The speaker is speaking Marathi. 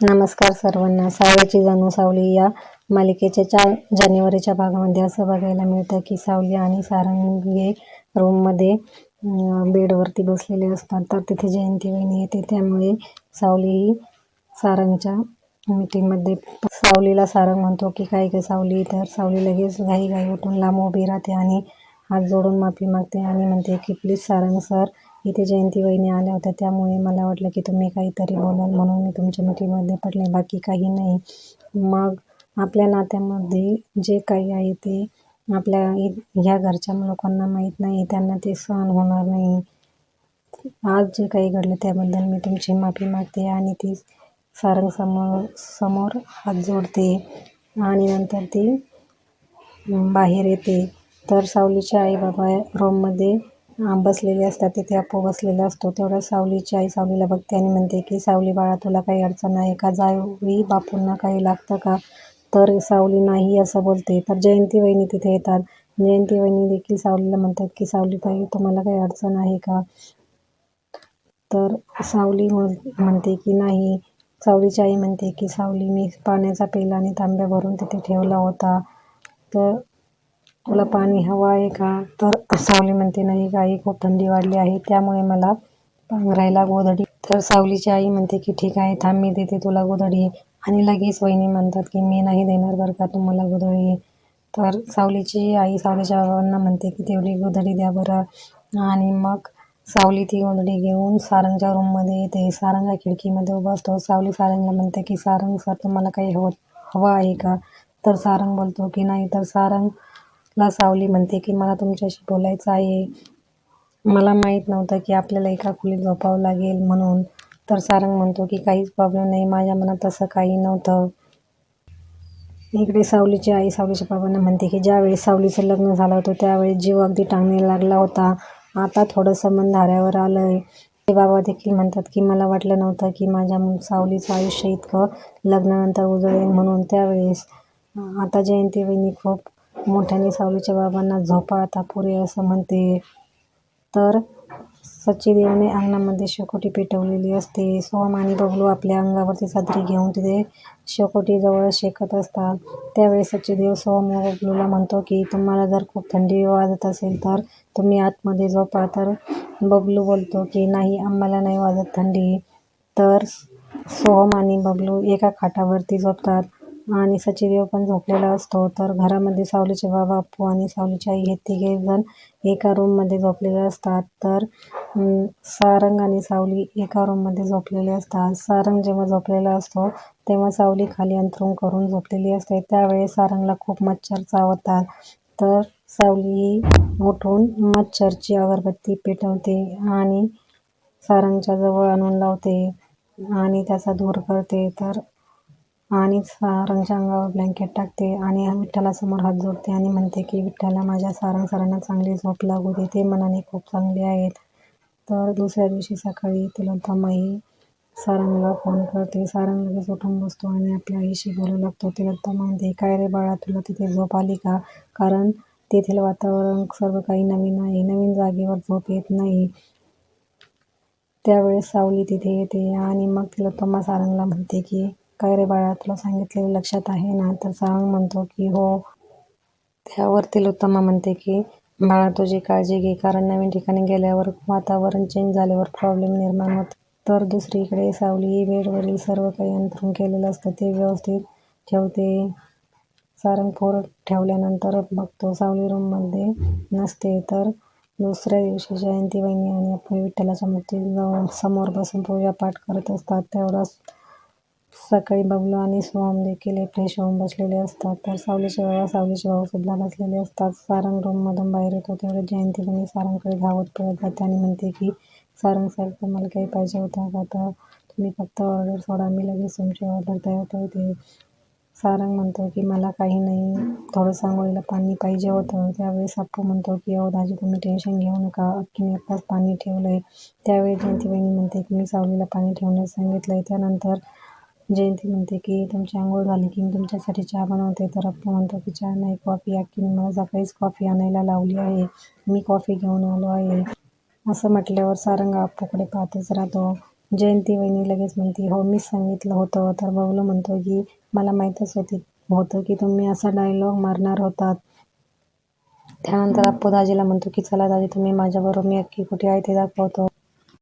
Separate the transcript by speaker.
Speaker 1: नमस्कार सर्वांना. सावलीची जाणू सावली या मालिकेच्या चार जानेवारीच्या भागामध्ये असं बघायला मिळतं की सावली आणि सारंग हे रूममध्ये बेडवरती बसलेले असतात. तर तिथे जयंती वहिनी येते. त्यामुळे सावली ही सारंगच्या मीटिंगमध्ये सावलीला सारंग म्हणतो की काय काय सावली? तर सावली लगेच घाई घाई उठून लांब उभी राहते आणि हात जोडून माफी मागते आणि म्हणते की प्लीज सारंग सर इथे जयंती वहिनी आल्या होत्या त्यामुळे मला वाटलं की तुम्ही काहीतरी बोलाल म्हणून मी तुमच्या मिठीमध्ये पडले. बाकी काही नाही. मग आपल्या नात्यामध्ये जे काही आहे ते आपल्या इ- ह्या घरच्या लोकांना माहीत नाही त्यांना ते सहन होणार नाही. आज जे काही घडलं त्याबद्दल मी तुमची माफी मागते आणि ती सारंग समोर समोर हात जोडते आणि नंतर ती बाहेर येते. तर सावलीच्या आई बाबा रूममध्ये बसलेले असतात तिथे अप्पू बसलेला असतो. तेवढ्या सावलीची आई सावलीला बघते आणि म्हणते की सावली बाळा तुला काही अडचण आहे का? जावी बापूंना काही लागतं का? तर सावली नाही असं बोलते. तर जयंती वहिनी तिथे येतात. जयंती वहिनी देखील सावलीला म्हणतात की सावली ताई तुम्हाला काही अडचण आहे का? तर सावली म्हणते की नाही. सावलीची आई म्हणते की सावली मी पाण्याचा पेला आणि तांब्या भरून तिथे ठेवला होता. तर तुला पाणी हवं आहे का? तर सावली म्हणते नाही आई खूप थंडी वाढली आहे त्यामुळे मला पांघरायला गोधडी. तर सावलीची आई म्हणते की ठीक आहे थांब मी देते तुला गोधडी. आणि लगेच वहिनी म्हणतात की मी नाही देणार बरं का तुम्हाला गोधडी. तर सावलीची आई सावलीच्या बाबांना म्हणते की तेवढी गोधडी द्या बरं. आणि मग सावली ती गोधडी घेऊन सारंगच्या रूममध्ये येते सारंगच्या खिडकीमध्ये उभा असतो सावली सारंगला म्हणते की सारंग सर तुम्हाला काही हवं हवं आहे का? तर सारंग बोलतो की नाही. तर सारंग ला सावली म्हणते की मला तुमच्याशी बोलायचं आहे. मला माहीत नव्हतं की आपल्याला एका खोलीत झोपावं लागेल म्हणून. तर सारंग म्हणतो की काहीच प्रॉब्लेम नाही. माझ्या मनात तसं काही नव्हतं. इकडे सावलीची आई सावलीच्या बाबांना म्हणते की ज्यावेळेस सावलीचं लग्न झालं होतं त्यावेळेस जीव अगदी टांगणे लागला होता. आता थोडंसं मन धाऱ्यावर आलं आहे ते बाबा देखील म्हणतात की मला वाटलं नव्हतं की माझ्या सावलीचं आयुष्य इतकं लग्नानंतर उजळेल म्हणून. त्यावेळेस आता जयंती वहिनी खूप मोठ्याने सावलीच्या बाबांना झोपा आता पुरे असं म्हणते. तर सच्चीदेवने अंगणामध्ये शेकोटी पेटवलेली असते. सोहम आणि बबलू आपल्या अंगावरती चादरी घेऊन तिथे शेकोटीजवळ शेकत असतात. त्यावेळेस सच्चीदेव सोहम व बबलूला म्हणतो की तुम्हाला जर खूप थंडी वाजत असेल तर तुम्ही आतमध्ये झोपा. तर बबलू बोलतो की नाही आम्हाला नाही वाजत थंडी. तर सोहम आणि बबलू एका खाटावरती झोपतात. आणि सचिदेव पण झोपलेला असतो. तर घरामध्ये सावलीचे बाबा अप्पू आणि सावलीची आई हे तिघेजण एका रूममध्ये झोपलेले असतात. तर सारंग आणि सावली एका रूममध्ये झोपलेले असतात. सारंग जेव्हा झोपलेला असतो तेव्हा सावली खाली अंथरूण करून झोपलेली असते. त्यावेळेस सारंगला खूप मच्छर चावतात. तर सावली उठून मच्छरची अगरबत्ती पेटवते आणि सारंगच्या जवळ आणून लावते आणि त्याचा धूर करते. तर आणि सारंगच्या अंगावर ब्लँकेट टाकते आणि विठ्ठलासमोर हात जोडते आणि म्हणते की विठ्ठला माझ्या सारंग सरांना चांगली झोप लागू दे. ते मनाने खूप चांगले आहेत. तर दुसऱ्या दिवशी सकाळी तिलोत्तमाई सारंगला फोन करते. सारंग लगेच उठून बसतो आणि आपल्या आईशी बोलू लागतो. तिलोत्तमा म्हणते काय रे बाळा तुला तिथे झोप आली का? कारण तेथील वातावरण सर्व काही नवीन आहे. नवीन जागेवर झोप येत नाही. त्यावेळेस सावली तिथे येते आणि मग तिलोत्तमा सारंगला म्हणते की काय रे बाळा तुला सांगितलेलं लक्षात आहे ना? तर सारंग म्हणतो की हो. त्यावरती तिलोत्तमा म्हणते की बाळा तुझी काळजी घे कारण नवीन ठिकाणी गेल्यावर वातावरण चेंज झाल्यावर प्रॉब्लेम निर्माण होत. तर दुसरीकडे सावली बेडवरील सर्व काही अंतरून केलेलं असतं ते व्यवस्थित ठेवते. सारंग फोर ठेवल्यानंतर बघतो सावली रूममध्ये नसते. तर दुसऱ्या दिवशी जयंती वहिनी आणि आपण विठ्ठलाच्या मूर्ती समोर बसून पूजा पाठ करत असतात. तेवढाच सकाळी बबलू आणि सोहम देखील फ्रेश होऊन बसलेले असतात. तर सावलीचे वेळा सावलीचे भाऊसुद्धा बसलेले असतात. सारंग रूममधून बाहेर येतो. तेवढे जयंती वहिनी सारंगकडे धावत पळत जाते आणि म्हणते की सारंग सर तुम्हाला काही पाहिजे होतं का? तर तुम्ही फक्त ऑर्डर सोडा. मी लगेच तुमची ऑर्डर तयार ठेवते सारंग म्हणतो की मला काही नाही. थोडंसं आंघोळीला पाणी पाहिजे होतं. त्यावेळेस अप्पू म्हणतो की अहो दाजी तुम्ही टेन्शन घेऊ नका. अक्कीने आत्ताच पाणी ठेवलं आहे त्यावेळी जयंती म्हणते की मी सावलीला पाणी ठेवण्यास सांगितलं आहे त्यानंतर जयंती म्हणते की तुमची आंघोळ झाली की मी तुमच्यासाठी चहा बनवते. तर अप्पा म्हणतो की चहा नाही कॉफी अक्कीने मला सकाळीच कॉफी आणायला लावली आहे. मी कॉफी घेऊन आलो आहे. असं म्हटल्यावर सारंग अप्पूकडे पाहतच राहतो. जयंती वहिनी लगेच म्हणते हो मीच सांगितलं होतं. तर बबलू म्हणतो की मला माहीतच होती होतं की तुम्ही असा डायलॉग मारणार होतात. त्यानंतर अप्पू दाजीला म्हणतो की चला दाजी तुम्ही माझ्याबरोबर मी अक्की कुठे आहे ते दाखवतो.